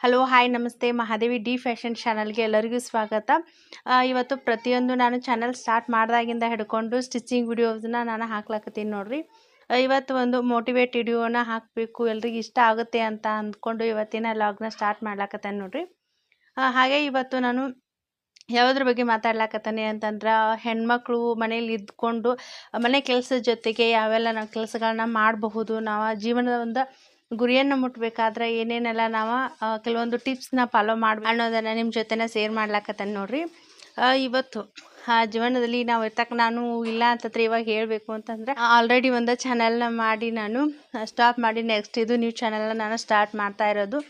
Hello hi ನಮಸ್ತೆ. Mahadevi D fashion ಚಾನಲ್ಗೆ ಎಲ್ಲರಿಗೂ ಸ್ವಾಗತ. ಇವತ್ತು ಪ್ರತಿಯೊಂದು ನಾನು ಚಾನಲ್ ಸ್ಟಾರ್ಟ್ ಮಾಡಿದಾಗಿಂದ ಹಿಡ್ಕೊಂಡು ಸ್ಟಿಚಿಂಗ್ ವಿಡಿಯೋಸನ್ನ ನಾನು ಹಾಕ್ಲಾಕತ್ತೀನಿ ನೋಡ್ರಿ. ಇವತ್ತು ಒಂದು ಮೋಟಿವೇಟ್ ವಿಡಿಯೋನ ಹಾಕಬೇಕು, ಎಲ್ರಿಗೂ ಇಷ್ಟ ಆಗುತ್ತೆ ಅಂತ ಅಂದ್ಕೊಂಡು ಇವತ್ತಿನ ಲಾಗ್ನ ಸ್ಟಾರ್ಟ್ ಮಾಡ್ಲಾಕತ್ತೇನೆ ನೋಡ್ರಿ. ಹಾಗೆ ಇವತ್ತು ನಾನು ಯಾವುದ್ರ ಬಗ್ಗೆ ಮಾತಾಡ್ಲಾಕತ್ತಾನೆ ಅಂತಂದ್ರೆ, ಹೆಣ್ಮಕ್ಳು ಮನೇಲಿ ಇದ್ಕೊಂಡು ಮನೆ ಕೆಲಸದ ಜೊತೆಗೆ ಯಾವೆಲ್ಲ ನಾವು ಕೆಲಸಗಳನ್ನ ಮಾಡಬಹುದು, ನಾವು ಜೀವನದ ಒಂದು ಗುರಿಯನ್ನು ಮುಟ್ಟಬೇಕಾದ್ರೆ ಏನೇನೆಲ್ಲ ನಾವು ಕೆಲವೊಂದು ಟಿಪ್ಸ್ನ ಫಾಲೋ ಮಾಡಿ ಅನ್ನೋದನ್ನು ನಿಮ್ಮ ಜೊತೆನ ಶೇರ್ ಮಾಡ್ಲಾಕತ್ತಾನೆ ನೋಡ್ರಿ. ಇವತ್ತು, ಆ, ಜೀವನದಲ್ಲಿ ನಾವು ಇರ್ತಕ್ಕ ನಾನು ಇಲ್ಲ ಅಂತಂದ್ರೆ ಇವಾಗ ಹೇಳಬೇಕು ಅಂತಂದ್ರೆ ಆಲ್ರೆಡಿ ಒಂದು ಚಾನಲ್ನ ಮಾಡಿ ನಾನು ಸ್ಟಾಪ್ ಮಾಡಿ ನೆಕ್ಸ್ಟ್ ಇದು ನ್ಯೂ ಚಾನಲ್ನ ನಾನು ಸ್ಟಾರ್ಟ್ ಮಾಡ್ತಾ ಇರೋದು.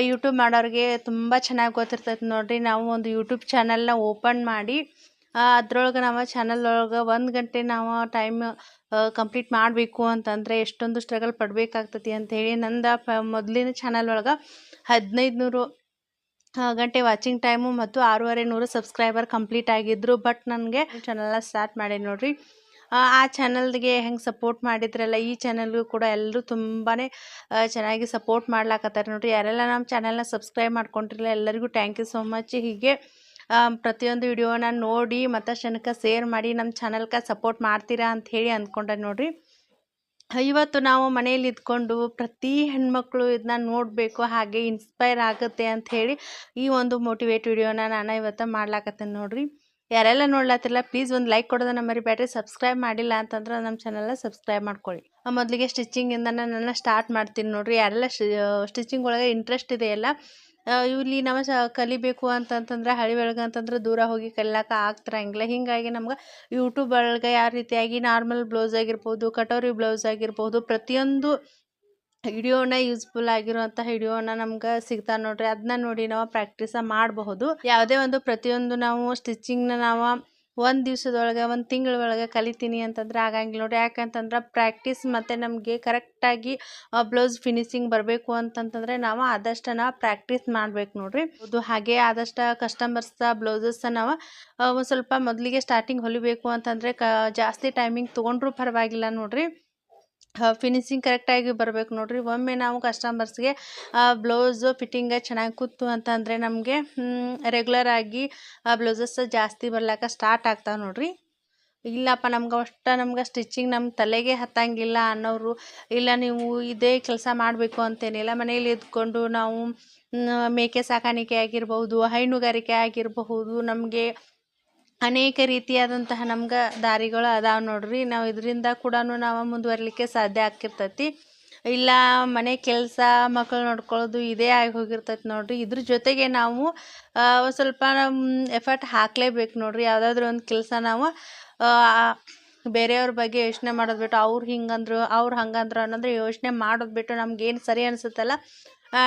ಯೂಟ್ಯೂಬ್ ಮಾಡೋರಿಗೆ ತುಂಬ ಚೆನ್ನಾಗಿ ಗೊತ್ತಿರ್ತೈತೆ ನೋಡ್ರಿ. ನಾವು ಒಂದು ಯೂಟ್ಯೂಬ್ ಚಾನೆಲ್ನ ಓಪನ್ ಮಾಡಿ ಅದ್ರೊಳಗೆ ನಾವು ಚಾನಲ್ ಒಳಗೆ ಒಂದು ಗಂಟೆ ನಾವು ಟೈಮ್ ಕಂಪ್ಲೀಟ್ ಮಾಡಬೇಕು ಅಂತಂದರೆ ಎಷ್ಟೊಂದು ಸ್ಟ್ರಗಲ್ ಪಡಬೇಕಾಗ್ತತಿ ಅಂಥೇಳಿ ನಂದು ಪ ಮೊದಲಿನ ಚಾನಲ್ ಒಳಗೆ ಹದಿನೈದು ನೂರು ಗಂಟೆ ವಾಚಿಂಗ್ ಟೈಮು ಮತ್ತು ಆರೂವರೆ ನೂರು ಸಬ್ಸ್ಕ್ರೈಬರ್ ಕಂಪ್ಲೀಟ್ ಆಗಿದ್ದರು ಬಟ್ ನನಗೆ ಚಾನಲ್ನ ಸ್ಟಾರ್ಟ್ ಮಾಡಿ ನೋಡಿರಿ. ಆ, ಚಾನಲ್ಗೆ ಹೆಂಗೆ ಸಪೋರ್ಟ್ ಮಾಡಿದ್ರಲ್ಲ ಈ ಚಾನಲ್ಗೂ ಕೂಡ ಎಲ್ಲರೂ ತುಂಬಾ ಚೆನ್ನಾಗಿ ಸಪೋರ್ಟ್ ಮಾಡ್ಲಾಕತ್ತಾರೆ ನೋಡಿರಿ. ಯಾರೆಲ್ಲ ನಮ್ಮ ಚಾನಲ್ನ ಸಬ್ಸ್ಕ್ರೈಬ್ ಮಾಡ್ಕೊಂಡಿರಲ್ಲ ಎಲ್ಲರಿಗೂ ಥ್ಯಾಂಕ್ ಯು ಸೋ ಮಚ್ ಹೀಗೆ ಪ್ರತಿಯೊಂದು ವಿಡಿಯೋನ ನೋಡಿ ಮತ್ತಷ್ಟು ಜನಕ್ಕೆ ಶೇರ್ ಮಾಡಿ ನಮ್ಮ ಚಾನಲ್ಗೆ ಸಪೋರ್ಟ್ ಮಾಡ್ತೀರಾ ಅಂತ ಹೇಳಿ ಅಂದ್ಕೊಂಡೆ ನೋಡಿರಿ. ಇವತ್ತು ನಾವು ಮನೆಯಲ್ಲಿ ಇದ್ಕೊಂಡು ಪ್ರತಿ ಹೆಣ್ಮಕ್ಳು ಇದನ್ನ ನೋಡಬೇಕು, ಹಾಗೆ ಇನ್ಸ್ಪೈರ್ ಆಗುತ್ತೆ ಅಂತ ಹೇಳಿ ಈ ಒಂದು ಮೋಟಿವೇಟ್ ವಿಡಿಯೋನ ನಾನು ಇವತ್ತು ಮಾಡ್ಲಾಕತ್ತೇನೆ ನೋಡಿರಿ. ಯಾರೆಲ್ಲ ನೋಡ್ಲತ್ತಿಲ್ಲ ಪ್ಲೀಸ್ ಒಂದು ಲೈಕ್ ಕೊಡೋದನ್ನ ಮರಿಬೇಡ್ರಿ. ಸಬ್ಸ್ಕ್ರೈಬ್ ಮಾಡಿಲ್ಲ ಅಂತಂದ್ರೆ ನಮ್ಮ ಚಾನಲ್ನ ಸಬ್ಸ್ಕ್ರೈಬ್ ಮಾಡ್ಕೊಳ್ಳಿ. ಮೊದಲಿಗೆ ಸ್ಟಿಚಿಂಗಿಂದ ನಾನು ಸ್ಟಾರ್ಟ್ ಮಾಡ್ತೀನಿ ನೋಡಿರಿ. ಯಾರೆಲ್ಲ ಸ್ಟಿಚಿಂಗ್ ಒಳಗೆ ಇಂಟ್ರೆಸ್ಟ್ ಇದೆಯಲ್ಲ ಇಲ್ಲಿ ನಾವು ಸ ಕಲಿಬೇಕು ಅಂತಂತಂದ್ರೆ ಹಳ್ಳಿ ಒಳಗೆ ಅಂತಂದ್ರೆ ದೂರ ಹೋಗಿ ಕಲಿಯಕ್ಕೆ ಆಗ್ತಿರಂಗಿಲ್ಲ. ಹೀಗಾಗಿ ನಮ್ಗೆ ಯೂಟ್ಯೂಬ್ ಒಳಗೆ ಯಾವ ರೀತಿಯಾಗಿ ನಾರ್ಮಲ್ ಬ್ಲೌಸ್ ಆಗಿರ್ಬೋದು ಕಟೋರಿ ಬ್ಲೌಸ್ ಆಗಿರ್ಬೋದು, ಪ್ರತಿಯೊಂದು ವಿಡಿಯೋನ ಯೂಸ್ಫುಲ್ ಆಗಿರುವಂತಹ ವಿಡಿಯೋನ ನಮ್ಗೆ ಸಿಗ್ತಾ ನೋಡ್ರಿ. ಅದನ್ನ ನೋಡಿ ನಾವು ಪ್ರಾಕ್ಟೀಸ ಮಾಡಬಹುದು. ಯಾವುದೇ ಒಂದು ಪ್ರತಿಯೊಂದು ನಾವು ಸ್ಟಿಚಿಂಗ್ನ ನಾವು ಒಂದು ದಿವಸದೊಳಗೆ, ಒಂದು ತಿಂಗಳೊಳಗೆ ಕಲಿತೀನಿ ಅಂತಂದ್ರೆ ಆಗಂಗಿಲ್ಲ ನೋಡಿ ಯಾಕಂತಂದ್ರೆ ಪ್ರಾಕ್ಟೀಸ್ ಮತ್ತು ನಮಗೆ ಕರೆಕ್ಟಾಗಿ ಬ್ಲೌಸ್ ಫಿನಿಶಿಂಗ್ ಬರಬೇಕು ಅಂತಂತಂದರೆ ನಾವು ಆದಷ್ಟು ನಾವು ಪ್ರಾಕ್ಟೀಸ್ ಮಾಡ್ಬೇಕು ನೋಡಿರಿ. ಅದು ಹಾಗೆ ಆದಷ್ಟು ಕಸ್ಟಮರ್ಸ್ ಬ್ಲೌಸಸ್ ನಾವು ಒಂದು ಸ್ವಲ್ಪ ಮೊದಲಿಗೆ ಸ್ಟಾರ್ಟಿಂಗ್ ಹೊಲಿಬೇಕು ಅಂತಂದರೆ ಕ, ಜಾಸ್ತಿ ಟೈಮಿಂಗ್ ತೊಗೊಂಡ್ರೂ ಪರವಾಗಿಲ್ಲ ನೋಡ್ರಿ. ಫಿನಿಶಿಂಗ್ ಕರೆಕ್ಟಾಗಿ ಬರಬೇಕು ನೋಡಿರಿ. ಒಮ್ಮೆ ನಾವು ಕಸ್ಟಮರ್ಸ್ಗೆ ಬ್ಲೌಸು ಫಿಟ್ಟಿಂಗ ಚೆನ್ನಾಗಿ ಕೂತು ಅಂತಂದರೆ ನಮಗೆ ರೆಗ್ಯುಲರ್ ಆಗಿ ಬ್ಲೌಸಸ್ ಜಾಸ್ತಿ ಬರ್ಲಾಕ ಸ್ಟಾರ್ಟ್ ಆಗ್ತಾವೆ ನೋಡ್ರಿ. ಇಲ್ಲಪ್ಪ, ನಮ್ಗೆ ಅಷ್ಟು, ನಮ್ಗೆ ಸ್ಟಿಚಿಂಗ್ ನಮ್ಮ ತಲೆಗೆ ಹತ್ತಂಗಿಲ್ಲ ಅನ್ನೋರು, ಇಲ್ಲ ನೀವು ಇದೇ ಕೆಲಸ ಮಾಡಬೇಕು ಅಂತೇನಿಲ್ಲ ಮನೇಲಿ ಇದ್ಕೊಂಡು ನಾವು ಮೇಕೆ ಸಾಕಾಣಿಕೆ ಆಗಿರ್ಬಹುದು, ಹೈನುಗಾರಿಕೆ ಆಗಿರಬಹುದು, ನಮಗೆ ಅನೇಕ ರೀತಿಯಾದಂತಹ ನಮ್ಗೆ ದಾರಿಗಳು ಅದಾವೆ ನೋಡ್ರಿ. ನಾವು ಇದರಿಂದ ಕೂಡ ನಾವು ಮುಂದುವರಿಲಿಕ್ಕೆ ಸಾಧ್ಯ ಆಗ್ತಿರ್ತೈತಿ. ಇಲ್ಲ ಮನೆ ಕೆಲಸ ಮಕ್ಕಳು ನೋಡ್ಕೊಳ್ಳೋದು ಇದೇ ಆಗಿ ಹೋಗಿರ್ತೈತಿ ನೋಡ್ರಿ. ಇದ್ರ ಜೊತೆಗೆ ನಾವು ಸ್ವಲ್ಪ ಎಫರ್ಟ್ ಹಾಕಲೇಬೇಕು ನೋಡ್ರಿ. ಯಾವುದಾದ್ರೂ ಒಂದು ಕೆಲಸ ನಾವು ಬೇರೆಯವ್ರ ಬಗ್ಗೆ ಯೋಚನೆ ಮಾಡೋದು ಬಿಟ್ಟು, ಅವ್ರು ಹಿಂಗಂದ್ರು, ಅವ್ರು ಹಂಗಂದ್ರು ಅನ್ನೋದ್ರೆ ಯೋಚನೆ ಮಾಡೋದು ಬಿಟ್ಟು ನಮ್ಗೇನು ಸರಿ ಅನಿಸುತ್ತಲ್ಲ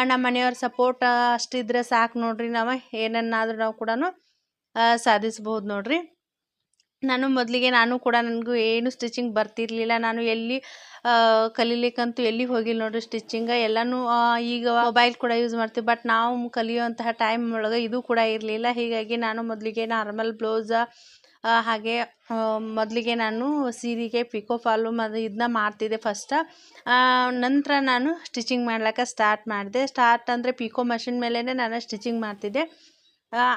ನಮ್ಮ ಮನೆಯವ್ರ ಸಪೋರ್ಟ್ ಅಷ್ಟಿದ್ರೆ ಸಾಕು ನೋಡ್ರಿ. ನಾವು ಏನನ್ನಾದರೂ ನಾವು ಕೂಡ ಸಾಧಿಸ್ಬೋದು ನೋಡ್ರಿ. ನಾನು ಮೊದಲಿಗೆ ನಾನು ಕೂಡ ನನಗೂ ಏನು ಸ್ಟಿಚಿಂಗ್ ಬರ್ತಿರ್ಲಿಲ್ಲ. ನಾನು ಎಲ್ಲಿ ಕಲಿಲಿಕ್ಕಂತೂ ಎಲ್ಲಿ ಹೋಗಿಲ್ಲ ನೋಡ್ರಿ ಸ್ಟಿಚಿಂಗ ಎಲ್ಲನೂ ಈಗ ಮೊಬೈಲ್ ಕೂಡ ಯೂಸ್ ಮಾಡ್ತೀವಿ. ಬಟ್ ನಾವು ಕಲಿಯುವಂತಹ ಟೈಮ್ ಒಳಗೆ ಇದು ಕೂಡ ಇರಲಿಲ್ಲ. ಹೀಗಾಗಿ ನಾನು ಮೊದಲಿಗೆ ನಾರ್ಮಲ್ ಬ್ಲೌಸ ಹಾಗೆ ಮೊದಲಿಗೆ ನಾನು ಸೀರೆಗೆ ಪಿಕೋ ಫಾಲು ಅದು ಇದನ್ನ ಮಾಡ್ತಿದ್ದೆ ಫಸ್ಟ್ ನಂತರ ನಾನು ಸ್ಟಿಚಿಂಗ್ ಮಾಡ್ಲಿಕ್ಕೆ ಸ್ಟಾರ್ಟ್ ಮಾಡಿದೆ. ಸ್ಟಾರ್ಟ್ ಅಂದರೆ ಪಿಕೋ ಮಷಿನ್ ಮೇಲೇ ನಾನು ಸ್ಟಿಚಿಂಗ್ ಮಾಡ್ತಿದ್ದೆ.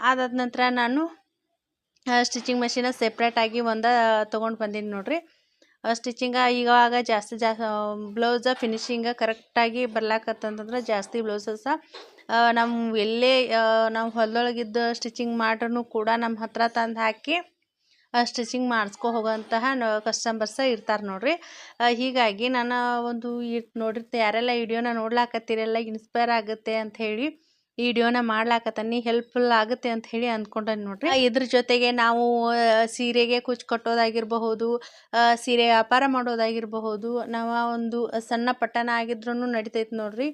ಅದಾದ ನಂತರ ನಾನು ಸ್ಟಿಚಿಂಗ್ ಮಷೀನ ಸೆಪ್ರೇಟಾಗಿ ಒಂದು ತೊಗೊಂಡು ಬಂದೀನಿ ನೋಡ್ರಿ. ಸ್ಟಿಚಿಂಗ ಈಗವಾಗ ಜಾಸ್ತಿ ಜಾಸ್ತಿ ಬ್ಲೌಸ ಫಿನಿಶಿಂಗ ಕರೆಕ್ಟಾಗಿ ಬರ್ಲಾಕತ್ತಂತಂದ್ರೆ ಜಾಸ್ತಿ ಬ್ಲೌಸಸ್ಸ ನಮ್ಮ ಎಲ್ಲೇ ನಾವು ಹೊಲದೊಳಗಿದ್ದು ಸ್ಟಿಚಿಂಗ್ ಮಾಡ್ರೂ ಕೂಡ ನಮ್ಮ ಹತ್ರ ತಂದು ಹಾಕಿ ಸ್ಟಿಚಿಂಗ್ ಮಾಡಿಸ್ಕೊ ಹೋಗೋಂತಹ ಕಸ್ಟಮರ್ಸ ಇರ್ತಾರೆ ನೋಡ್ರಿ. ಹೀಗಾಗಿ ನಾನು ಒಂದು ಈ ನೋಡಿರ್ತೆ ಯಾರೆಲ್ಲ ವಿಡಿಯೋನ ನೋಡ್ಲಾಕತ್ತೀರಲ್ಲ ಇನ್ಸ್ಪೈರ್ ಆಗುತ್ತೆ ಅಂತ ಹೇಳಿ ಈ ವಿಡಿಯೋನ ಮಾಡ್ಲಾಕತ್ತೀನಿ ಹೆಲ್ಪ್ಫುಲ್ ಆಗುತ್ತೆ ಅಂತ ಹೇಳಿ ಅಂದ್ಕೊಂಡೆ ನೋಡ್ರಿ. ಇದ್ರ ಜೊತೆಗೆ ನಾವು ಸೀರೆಗೆ ಕುಚ್ ಕಟ್ಟೋದಾಗಿರಬಹುದು ಸೀರೆ ವ್ಯಾಪಾರ ಮಾಡೋದಾಗಿರಬಹುದು ನಾವು ಒಂದು ಸಣ್ಣ ಪಟ್ಟಣ ಆಗಿದ್ರೂ ನಡಿತೈತೆ ನೋಡ್ರಿ.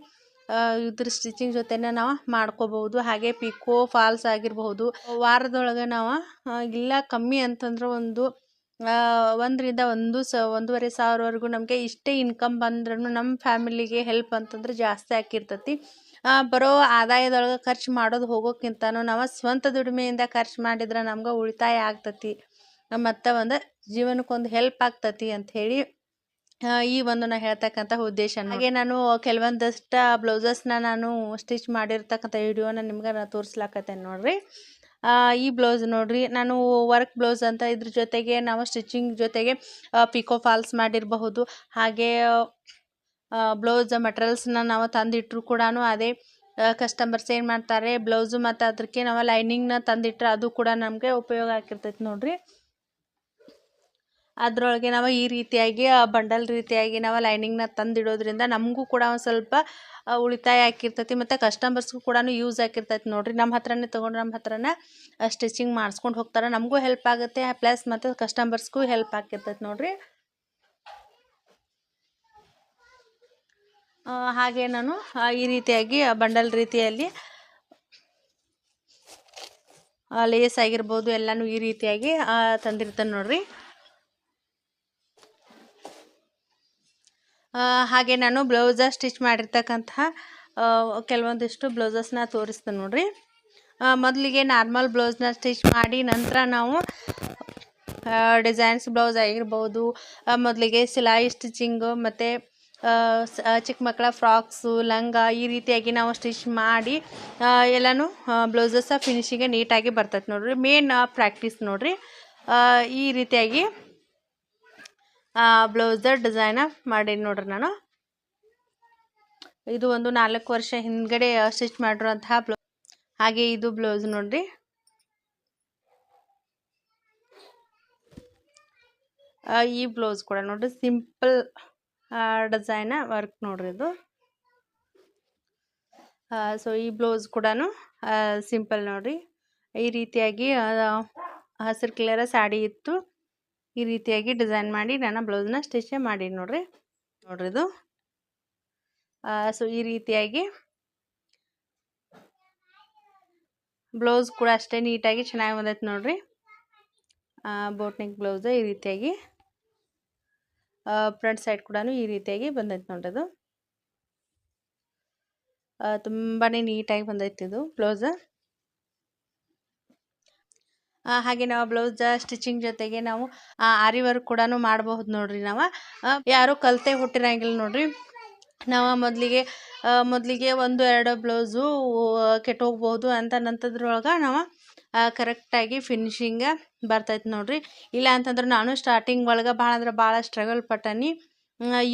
ಇದ್ರ ಸ್ಟಿಚಿಂಗ್ ಜೊತೆನ ನಾವು ಮಾಡ್ಕೋಬಹುದು. ಹಾಗೆ ಪಿಕೋ ಫಾಲ್ಸ್ ಆಗಿರಬಹುದು. ವಾರದೊಳಗೆ ನಾವು ಇಲ್ಲ ಕಮ್ಮಿ ಅಂತಂದ್ರೆ ಒಂದು ಒಂದರಿಂದ ಒಂದು ಸ ಒಂದೂವರೆ ಸಾವಿರವರೆಗೂ ನಮಗೆ ಇಷ್ಟೇ ಇನ್ಕಮ್ ಬಂದ್ರೂ ನಮ್ಮ ಫ್ಯಾಮಿಲಿಗೆ ಹೆಲ್ಪ್ ಅಂತಂದ್ರೆ ಜಾಸ್ತಿ ಆಕಿರ್ತೈತಿ ಬರೋ ಆದಾಯದೊಳಗೆ ಖರ್ಚು ಮಾಡೋದು ಹೋಗೋಕ್ಕಿಂತನೂ ನಾವು ಸ್ವಂತ ದುಡಿಮೆಯಿಂದ ಖರ್ಚು ಮಾಡಿದ್ರೆ ನಮ್ಗೆ ಉಳಿತಾಯ ಆಗ್ತತಿ. ಮತ್ತು ಒಂದು ಜೀವನಕ್ಕೊಂದು ಹೆಲ್ಪ್ ಆಗ್ತತಿ ಅಂಥೇಳಿ ಈ ಒಂದು ನಾನು ಹೇಳ್ತಕ್ಕಂಥ ಉದ್ದೇಶ ಹಾಗೆ ನಾನು ಕೆಲವೊಂದಷ್ಟು ಬ್ಲೌಸಸ್ನ ನಾನು ಸ್ಟಿಚ್ ಮಾಡಿರ್ತಕ್ಕಂಥ ವಿಡಿಯೋನ ನಿಮ್ಗೆ ನಾನು ತೋರಿಸ್ಲಾಕತ್ತೇನೆ ನೋಡ್ರಿ. ಈ ಬ್ಲೌಸ್ ನೋಡ್ರಿ, ನಾನು ವರ್ಕ್ ಬ್ಲೌಸ್ ಅಂತ ಇದ್ರ ಜೊತೆಗೆ ನಾವು ಸ್ಟಿಚಿಂಗ್ ಜೊತೆಗೆ ಪಿಕೋ ಫಾಲ್ಸ್ ಮಾಡಿರಬಹುದು. ಹಾಗೆ ಬ್ಲೌಸ್ ಮಟೀರಿಯಲ್ಸ್ನ ನಾವು ತಂದಿಟ್ಟರು ಕೂಡ ಅದೇ ಕಸ್ಟಮರ್ಸ್ ಏನು ಮಾಡ್ತಾರೆ, ಬ್ಲೌಸು ಮತ್ತು ಅದಕ್ಕೆ ನಾವು ಲೈನಿಂಗ್ನ ತಂದಿಟ್ರೆ ಅದು ಕೂಡ ನಮಗೆ ಉಪಯೋಗ ಆಗಿರ್ತೈತೆ ನೋಡ್ರಿ. ಅದರೊಳಗೆ ನಾವು ಈ ರೀತಿಯಾಗಿ ಬಂಡಲ್ ರೀತಿಯಾಗಿ ನಾವು ಲೈನಿಂಗ್ನ ತಂದಿಡೋದ್ರಿಂದ ನಮಗೂ ಕೂಡ ಒಂದು ಸ್ವಲ್ಪ ಉಳಿತಾಯ ಆಗಿರ್ತೈತಿ ಮತ್ತು ಕಸ್ಟಮರ್ಸ್ಗೂ ಕೂಡ ಯೂಸ್ ಆಗಿರ್ತೈತಿ ನೋಡಿರಿ. ನಮ್ಮ ಹತ್ರನೇ ತೊಗೊಂಡು ನಮ್ಮ ಹತ್ರನೇ ಸ್ಟಿಚಿಂಗ್ ಮಾಡಿಸ್ಕೊಂಡು ಹೋಗ್ತಾರೆ. ನಮಗೂ ಹೆಲ್ಪ್ ಆಗುತ್ತೆ ಪ್ಲಸ್ ಮತ್ತು ಕಸ್ಟಮರ್ಸ್ಗೂ ಹೆಲ್ಪ್ ಆಗಿರ್ತೈತಿ ನೋಡ್ರಿ. ಹಾಗೆ ನಾನು ಈ ರೀತಿಯಾಗಿ ಬಂಡಲ್ ರೀತಿಯಲ್ಲಿ ಲೇಸ್ ಆಗಿರ್ಬೋದು, ಎಲ್ಲನೂ ಈ ರೀತಿಯಾಗಿ ತಂದಿರ್ತಾನೆ ನೋಡ್ರಿ. ಹಾಗೆ ನಾನು ಬ್ಲೌಸ ಸ್ಟಿಚ್ ಮಾಡಿರ್ತಕ್ಕಂತಹ ಕೆಲವೊಂದಿಷ್ಟು ಬ್ಲೌಸಸ್ನ ತೋರಿಸ್ತೇನೆ ನೋಡ್ರಿ. ಮೊದಲಿಗೆ ನಾರ್ಮಲ್ ಬ್ಲೌಸ್ನ ಸ್ಟಿಚ್ ಮಾಡಿ ನಂತರ ನಾವು ಡಿಸೈನ್ಸ್ ಬ್ಲೌಸ್ ಆಗಿರ್ಬೋದು ಮೊದಲಿಗೆ ಸಿಲಾಯಿ ಸ್ಟಿಚಿಂಗು ಮತ್ತು ಚಿಕ್ಕ ಮಕ್ಕಳ ಫ್ರಾಕ್ಸು, ಲಂಗ ಈ ರೀತಿಯಾಗಿ ನಾವು ಸ್ಟಿಚ್ ಮಾಡಿ ಎಲ್ಲನೂ ಬ್ಲೌಸಸ್ ಫಿನಿಶಿಂಗ್ ನೀಟಾಗಿ ಬರ್ತೈತೆ ನೋಡ್ರಿ. ಮೇನ್ ಪ್ರಾಕ್ಟೀಸ್ ನೋಡ್ರಿ. ಈ ರೀತಿಯಾಗಿ ಬ್ಲೌಸ್ ಡಿಸೈನ ಮಾಡೀನಿ ನೋಡ್ರಿ ನಾನು. ಇದು ಒಂದು ನಾಲ್ಕು ವರ್ಷ ಹಿಂದ್ಗಡೆ ಸ್ಟಿಚ್ ಮಾಡಿರುವಂತಹ ಬ್ಲೌಸ್ ಹಾಗೆ ಇದು ಬ್ಲೌಸ್ ನೋಡ್ರಿ. ಈ ಬ್ಲೌಸ್ ಕೂಡ ನೋಡ್ರಿ, ಸಿಂಪಲ್ ಡಿಸೈನ ವರ್ಕ್ ನೋಡ್ರಿ ಇದು. ಸೊ ಈ ಬ್ಲೌಸ್ ಕೂಡ ಸಿಂಪಲ್ ನೋಡ್ರಿ. ಈ ರೀತಿಯಾಗಿ ಹಸಿರು ಕಲರ ಸ್ಯಾಡಿ ಇತ್ತು. ಈ ರೀತಿಯಾಗಿ ಡಿಸೈನ್ ಮಾಡಿ ನಾನು ಬ್ಲೌಸ್ನ ಸ್ಟಿಚ್ ಮಾಡಿ ನೋಡ್ರಿ. ನೋಡ್ರಿ ಇದು. ಸೊ ಈ ರೀತಿಯಾಗಿ ಬ್ಲೌಸ್ ಕೂಡ ಅಷ್ಟೇ ನೀಟಾಗಿ ಚೆನ್ನಾಗಿ ಬಂದೈತೆ ನೋಡ್ರಿ. ಬೋಟ್ನಿಕ್ ಬ್ಲೌಸ್ ಈ ರೀತಿಯಾಗಿ. ಫ್ರಂಟ್ ಸೈಡ್ ಕೂಡ ಈ ರೀತಿಯಾಗಿ ಬಂದೈತೆ ನೋಡೋದು ತುಂಬಾ ನೀಟಾಗಿ ಬಂದೈತೆ ಇದು ಬ್ಲೌಸ್. ಹಾಗೆ ನಾವು ಬ್ಲೌಸ್ ಸ್ಟಿಚಿಂಗ್ ಜೊತೆಗೆ ನಾವು ಆರಿ ವರ್ಕ್ ಕೂಡ ಮಾಡಬಹುದು ನೋಡ್ರಿ ನಾವು. ಯಾರು ಕಲ್ತೆ ಹುಟ್ಟಿರಂಗಿಲ್ಲ ನೋಡ್ರಿ. ನಾವು ಮೊದಲಿಗೆ ಮೊದಲಿಗೆ ಒಂದು ಎರಡು ಬ್ಲೌಸು ಕೆಟ್ಟೋಗ್ಬಹುದು ಅಂತ ನಂತದ್ರೊಳಗ ನಾವು ಕರೆಕ್ಟಾಗಿ ಫಿನಿಶಿಂಗ ಬರ್ತೈತೆ ನೋಡ್ರಿ. ಇಲ್ಲ ಅಂತಂದ್ರೆ ನಾನು ಸ್ಟಾರ್ಟಿಂಗ್ ಒಳಗೆ ಭಾಳ ಅಂದ್ರೆ ಭಾಳ ಸ್ಟ್ರಗಲ್ ಪಟ್ಟನಿ.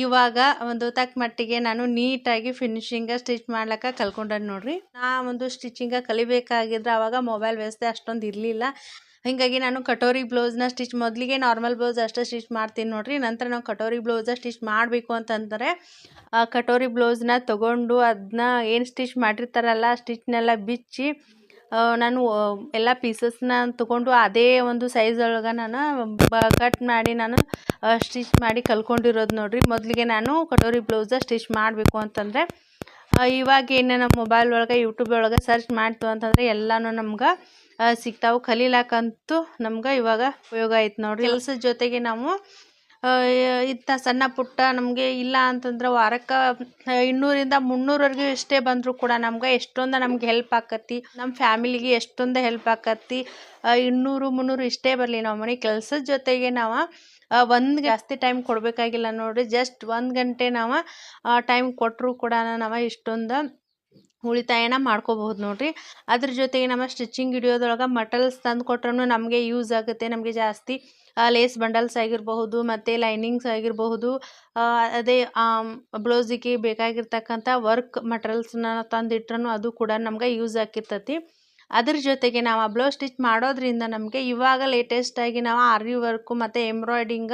ಇವಾಗ ಒಂದು ತಕ್ಕ ಮಟ್ಟಿಗೆ ನಾನು ನೀಟಾಗಿ ಫಿನಿಶಿಂಗ ಸ್ಟಿಚ್ ಮಾಡ್ಲಿಕ್ಕೆ ಕಲ್ಕೊಂಡೆ ನೋಡ್ರಿ. ನಾ ಒಂದು ಸ್ಟಿಚಿಂಗ ಕಲಿಬೇಕಾಗಿದ್ರೆ ಆವಾಗ ಮೊಬೈಲ್ ವ್ಯವಸ್ಥೆ ಅಷ್ಟೊಂದು ಇರಲಿಲ್ಲ. ಹೀಗಾಗಿ ನಾನು ಕಟೋರಿ ಬ್ಲೌಸ್ನ ಸ್ಟಿಚ್ ಮೊದಲಿಗೆ ನಾರ್ಮಲ್ ಬ್ಲೌಸ್ ಅಷ್ಟೇ ಸ್ಟಿಚ್ ಮಾಡ್ತೀನಿ ನೋಡ್ರಿ. ನಂತರ ನಾವು ಕಟೋರಿ ಬ್ಲೌಸ ಸ್ಟಿಚ್ ಮಾಡಬೇಕು ಅಂತಂದರೆ ಕಟೋರಿ ಬ್ಲೌಸ್ನ ತೊಗೊಂಡು ಅದನ್ನ ಏನು ಸ್ಟಿಚ್ ಮಾಡಿರ್ತಾರಲ್ಲ ಸ್ಟಿಚ್ನೆಲ್ಲ ಬಿಚ್ಚಿ ನಾನು ಎಲ್ಲ ಪೀಸಸ್ನ ತೊಗೊಂಡು ಅದೇ ಒಂದು ಸೈಜ್ ಒಳಗೆ ನಾನು ಕಟ್ ಮಾಡಿ ನಾನು ಸ್ಟಿಚ್ ಮಾಡಿ ಕಲ್ಕೊಂಡಿರೋದು ನೋಡಿರಿ. ಮೊದಲಿಗೆ ನಾನು ಕಟೋರಿ ಬ್ಲೌಸ ಸ್ಟಿಚ್ ಮಾಡಬೇಕು ಅಂತಂದರೆ ಇವಾಗ ಏನು ನಮ್ಮ ಮೊಬೈಲ್ ಒಳಗೆ ಯೂಟ್ಯೂಬ್ ಒಳಗೆ ಸರ್ಚ್ ಮಾಡ್ತು ಅಂತಂದರೆ ಎಲ್ಲನೂ ನಮ್ಗೆ ಸಿಗ್ತಾವೆ. ಕಲೀಲಾಕಂತೂ ನಮ್ಗೆ ಇವಾಗ ಉಪಯೋಗ ಐತೆ ನೋಡಿರಿ. ಕೆಲಸದ ಜೊತೆಗೆ ನಾವು ಇಂಥ ಸಣ್ಣ ಪುಟ್ಟ ನಮಗೆ ಇಲ್ಲ ಅಂತಂದ್ರೆ ವಾರಕ್ಕೆ ಇನ್ನೂರಿಂದ ಮುನ್ನೂರವರೆಗೂ ಎಷ್ಟೇ ಬಂದರೂ ಕೂಡ ನಮ್ಗೆ ಎಷ್ಟೊಂದು ನಮ್ಗೆ ಹೆಲ್ಪ್ ಆಕತಿ ನಮ್ಮ ಫ್ಯಾಮಿಲಿಗೆ ಎಷ್ಟೊಂದು ಹೆಲ್ಪ್ ಆಕತಿ ಇನ್ನೂರು, ಮುನ್ನೂರು ಇಷ್ಟೇ ಬರಲಿ ನಾವು ಮನೆ ಕೆಲ್ಸದ ಜೊತೆಗೆ ನಾವು ಒಂದು ಜಾಸ್ತಿ ಟೈಮ್ ಕೊಡಬೇಕಾಗಿಲ್ಲ ನೋಡ್ರಿ. ಜಸ್ಟ್ ಒಂದು ಗಂಟೆ ನಾವು ಟೈಮ್ ಕೊಟ್ಟರೂ ಕೂಡ ನಾವು ಇಷ್ಟೊಂದು ಉಳಿತಾಯನ ಮಾಡ್ಕೋಬಹುದು ನೋಡ್ರಿ. ಅದ್ರ ಜೊತೆಗೆ ನಮ್ಮ ಸ್ಟಿಚಿಂಗ್ ಹಿಡಿಯೋದ್ರೊಳಗೆ ಮಟಲ್ಸ್ ತಂದು ಕೊಟ್ರೂ ನಮಗೆ ಯೂಸ್ ಆಗುತ್ತೆ, ನಮಗೆ ಜಾಸ್ತಿ ಲೇಸ್ ಬಂಡಲ್ಸ್ ಆಗಿರಬಹುದು, ಮತ್ತು ಲೈನಿಂಗ್ಸ್ ಆಗಿರಬಹುದು ಅದೇ ಬ್ಲೌಸಿಗೆ ಬೇಕಾಗಿರ್ತಕ್ಕಂಥ ವರ್ಕ್ ಮಟ್ರಲ್ಸ್ನ ತಂದಿಟ್ರೂ ಅದು ಕೂಡ ನಮ್ಗೆ ಯೂಸ್ ಆಗಿರ್ತೈತಿ ಅದ್ರ ಜೊತೆಗೆ ನಾವು ಆ ಬ್ಲೌಸ್ ಸ್ಟಿಚ್ ಮಾಡೋದ್ರಿಂದ ನಮಗೆ ಇವಾಗ ಲೇಟೆಸ್ಟಾಗಿ ನಾವು ಆರಿ ವರ್ಕು ಮತ್ತು ಎಂಬ್ರಾಯ್ಡಿಂಗ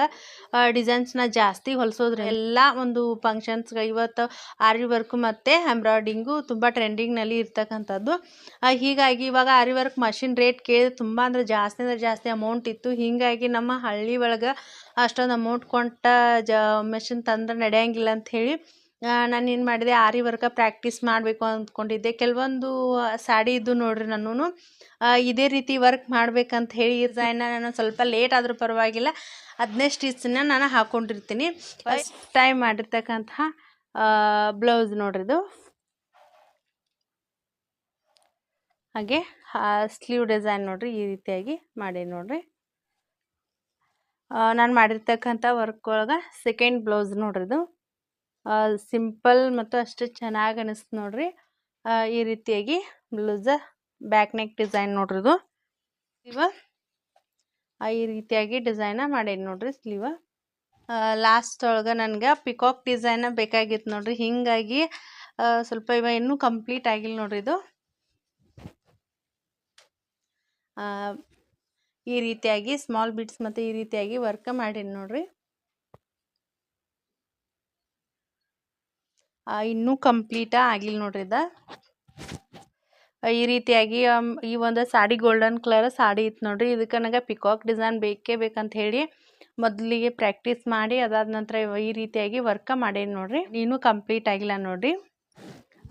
ಡಿಸೈನ್ಸ್ನ ಜಾಸ್ತಿ ಹೊಲಿಸೋದ್ರ ಎಲ್ಲ ಒಂದು ಫಂಕ್ಷನ್ಸ್ಗೆ ಇವತ್ತು ಆರಿ ವರ್ಕು ಮತ್ತು ಎಂಬ್ರಾಯ್ಡಿಂಗು ತುಂಬ ಟ್ರೆಂಡಿಂಗ್ನಲ್ಲಿ ಇರ್ತಕ್ಕಂಥದ್ದು. ಹೀಗಾಗಿ ಇವಾಗ ಆರಿ ವರ್ಕ್ ಮಷಿನ್ ರೇಟ್ ಕೇಳಿದ್ರೆ ತುಂಬ ಅಂದರೆ ಜಾಸ್ತಿ ಅಂದರೆ ಜಾಸ್ತಿ ಅಮೌಂಟ್ ಇತ್ತು. ಹೀಗಾಗಿ ನಮ್ಮ ಹಳ್ಳಿ ಒಳಗೆ ಅಷ್ಟೊಂದು ಅಮೌಂಟ್ ಕೊಂಟ ಜ ಮೆಷಿನ್ ತಂದ್ರೆ ನಡೆಯಂಗಿಲ್ಲ ಅಂತ ಹೇಳಿ ನಾನು ಏನು ಮಾಡಿದೆ, ಆರಿ ವರ್ಕ ಪ್ರಾಕ್ಟೀಸ್ ಮಾಡಬೇಕು ಅಂದ್ಕೊಂಡಿದ್ದೆ ಕೆಲವೊಂದು ಸ್ಯಾಡಿ ಇದ್ದು ನೋಡ್ರಿ ನಾನು ಇದೇ ರೀತಿ ವರ್ಕ್ ಮಾಡ್ಬೇಕಂತ ಹೇಳಿ ಡಿಸೈನ್ನ ನಾನು ಸ್ವಲ್ಪ ಲೇಟ್ ಆದರೂ ಪರವಾಗಿಲ್ಲ. ಹದಿನೈದು ಸ್ಟಿಚ್ನ ನಾನು ಹಾಕ್ಕೊಂಡಿರ್ತೀನಿ ಫಸ್ಟ್ ಟೈಮ್ ಮಾಡಿರ್ತಕ್ಕಂತಹ ಬ್ಲೌಸ್ ನೋಡ್ರಿದು ಹಾಗೆ ಸ್ಲೀವ್ ಡಿಸೈನ್ ನೋಡ್ರಿ, ಈ ರೀತಿಯಾಗಿ ಮಾಡಿ ನೋಡ್ರಿ. ನಾನು ಮಾಡಿರ್ತಕ್ಕಂಥ ವರ್ಕ್ ಒಳಗೆ ಸೆಕೆಂಡ್ ಬ್ಲೌಸ್ ನೋಡ್ರಿ ಇದು. ಸಿಂಪಲ್ ಮತ್ತು ಅಷ್ಟು ಚೆನ್ನಾಗಿ ಅನಿಸ್ತು ನೋಡ್ರಿ. ಈ ರೀತಿಯಾಗಿ ಬ್ಲೌಸ ಬ್ಯಾಕ್ ನೆಕ್ ಡಿಸೈನ್ ನೋಡ್ರಿ ಇದು. ಸ್ಲೀವ ಈ ರೀತಿಯಾಗಿ ಡಿಸೈನ ಮಾಡೀನಿ ನೋಡ್ರಿ ಸ್ಲೀವ ಲಾಸ್ಟ್ ಒಳಗೆ ನನಗೆ ಪಿಕಾಕ್ ಡಿಸೈನ ಬೇಕಾಗಿತ್ತು ನೋಡ್ರಿ. ಹೀಗಾಗಿ ಸ್ವಲ್ಪ ಇವ ಇನ್ನೂ ಕಂಪ್ಲೀಟ್ ಆಗಿಲ್ಲ ನೋಡ್ರಿ ಇದು. ಈ ರೀತಿಯಾಗಿ ಸ್ಮಾಲ್ ಬಿಟ್ಸ್ ಮತ್ತು ಈ ರೀತಿಯಾಗಿ ವರ್ಕ್ ಮಾಡೀನಿ ನೋಡ್ರಿ. ಇನ್ನೂ ಕಂಪ್ಲೀಟ ಆಗಿಲ್ಲ ನೋಡ್ರಿ ಇದು. ಈ ರೀತಿಯಾಗಿ ಈ ಒಂದು ಸಾಡಿ ಗೋಲ್ಡನ್ ಕಲರ್ ಸಾಡಿ ಇತ್ತು ನೋಡ್ರಿ. ಇದಕ್ಕೆ ನನಗೆ ಪಿಕಾಕ್ ಡಿಸೈನ್ ಬೇಕೇ ಬೇಕಂತ ಹೇಳಿ ಮೊದಲಿಗೆ ಪ್ರಾಕ್ಟೀಸ್ ಮಾಡಿ ಅದಾದ ನಂತರ ಈ ರೀತಿಯಾಗಿ ವರ್ಕ ಮಾಡೇನಿ ನೋಡ್ರಿ. ಇನ್ನೂ ಕಂಪ್ಲೀಟ್ ಆಗಿಲ್ಲ ನೋಡ್ರಿ.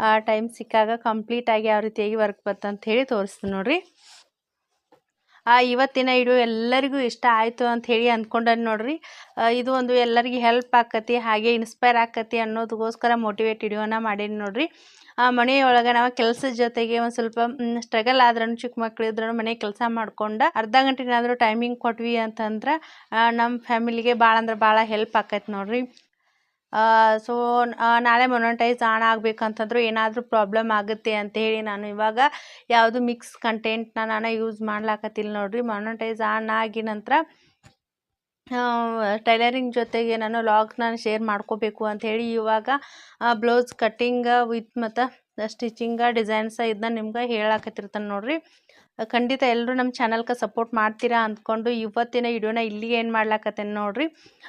ಆ ಟೈಮ್ ಸಿಕ್ಕಾಗ ಕಂಪ್ಲೀಟ್ ಆಗಿ ಯಾವ ರೀತಿಯಾಗಿ ವರ್ಕ್ ಬರ್ತಂತ ಹೇಳಿ ತೋರಿಸ್ತೀನಿ ನೋಡ್ರಿ. ಇವತ್ತಿನ ವಿಡಿಯೋ ಎಲ್ಲರಿಗೂ ಇಷ್ಟ ಆಯಿತು ಅಂತ ಹೇಳಿ ಅಂದ್ಕೊಂಡೇನಿ ನೋಡ್ರಿ. ಇದು ಒಂದು ಎಲ್ಲರಿಗೂ ಹೆಲ್ಪ್ ಆಕತಿ, ಹಾಗೆ ಇನ್ಸ್ಪೈರ್ ಆಕತಿ ಅನ್ನೋದಕ್ಕೋಸ್ಕರ ಮೋಟಿವೇಟ್ ವಿಡಿಯೋನ ಮಾಡೀನಿ ನೋಡ್ರಿ. ಆ, ಮನೆಯೊಳಗೆ ನಾವು ಕೆಲಸದ ಜೊತೆಗೆ ಒಂದು ಸ್ವಲ್ಪ ಸ್ಟ್ರಗಲ್ ಆದ್ರೂ ಚಿಕ್ಕ ಮಕ್ಕಳು ಇದ್ರೂ ಮನೆ ಕೆಲಸ ಮಾಡ್ಕೊಂಡು ಅರ್ಧ ಗಂಟೆನಾದರೂ ಟೈಮಿಂಗ್ ಕೊಟ್ವಿ ಅಂತಂದ್ರೆ ನಮ್ಮ ಫ್ಯಾಮಿಲಿಗೆ ಭಾಳ ಅಂದ್ರೆ ಭಾಳ ಹೆಲ್ಪ್ ಆಕೈತೆ ನೋಡ್ರಿ. ಸೊ ನಾಳೆ ಮೊನಟೈಸ್ ಆನ್ ಆಗಬೇಕಂತಂದ್ರೂ ಏನಾದರೂ ಪ್ರಾಬ್ಲಮ್ ಆಗುತ್ತೆ ಅಂತ ಹೇಳಿ ನಾನು ಇವಾಗ ಯಾವುದು ಮಿಕ್ಸ್ ಕಂಟೆಂಟ್ನ ನಾನು ಯೂಸ್ ಮಾಡ್ಲಾಕತ್ತಿಲ್ಲ ನೋಡ್ರಿ. ಮೊನಟೈಸ್ ಆನ್ ಆಗಿ ನಂತರ ಟೈಲರಿಂಗ್ ಜೊತೆಗೆ ನಾನು ಲಾಗ್ನ ಶೇರ್ ಮಾಡ್ಕೋಬೇಕು ಅಂತ ಹೇಳಿ ಇವಾಗ ಬ್ಲೌಸ್ ಕಟ್ಟಿಂಗ ವಿತ್ ಮತ್ತು ಸ್ಟಿಚಿಂಗ ಡಿಸೈನ್ಸ ಇದನ್ನ ನಿಮ್ಗೆ ಹೇಳಾಕತ್ತಿರ್ತಾನೆ ನೋಡ್ರಿ. ಖಂಡಿತ ಎಲ್ಲರೂ ನಮ್ಮ ಚಾನಲ್ಗೆ ಸಪೋರ್ಟ್ ಮಾಡ್ತೀರಾ ಅಂದ್ಕೊಂಡು ಇವತ್ತಿನ ವಿಡಿಯೋನ ಇಲ್ಲಿಗೆ ಏನು ಮಾಡ್ಲಾಕತ್ತೇನೆ ನೋಡ್ರಿ.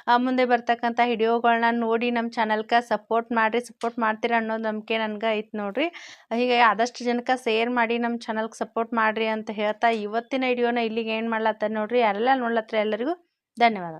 ಆ, ಮುಂದೆ ಬರ್ತಕ್ಕಂಥ ವಿಡಿಯೋಗಳನ್ನ ನೋಡಿ ನಮ್ಮ ಚಾನಲ್ಗೆ ಸಪೋರ್ಟ್ ಮಾಡಿರಿ ಸಪೋರ್ಟ್ ಮಾಡ್ತೀರಾ ಅನ್ನೋ ನಂಬಿಕೆ ನನಗೆ ಐತೆ ನೋಡ್ರಿ. ಹೀಗೆ ಆದಷ್ಟು ಜನಕ್ಕೆ ಶೇರ್ ಮಾಡಿ ನಮ್ಮ ಚಾನಲ್ಗೆ ಸಪೋರ್ಟ್ ಮಾಡಿರಿ ಅಂತ ಹೇಳ್ತಾ ಇವತ್ತಿನ ವಿಡಿಯೋನ ಇಲ್ಲಿಗೆ ಏನು ಮಾಡ್ಲತ್ತ ನೋಡ್ರಿ. ಎಲ್ಲ ನೋಡ್ಲತ್ರ ಎಲ್ಲರಿಗೂ ಧನ್ಯವಾದ.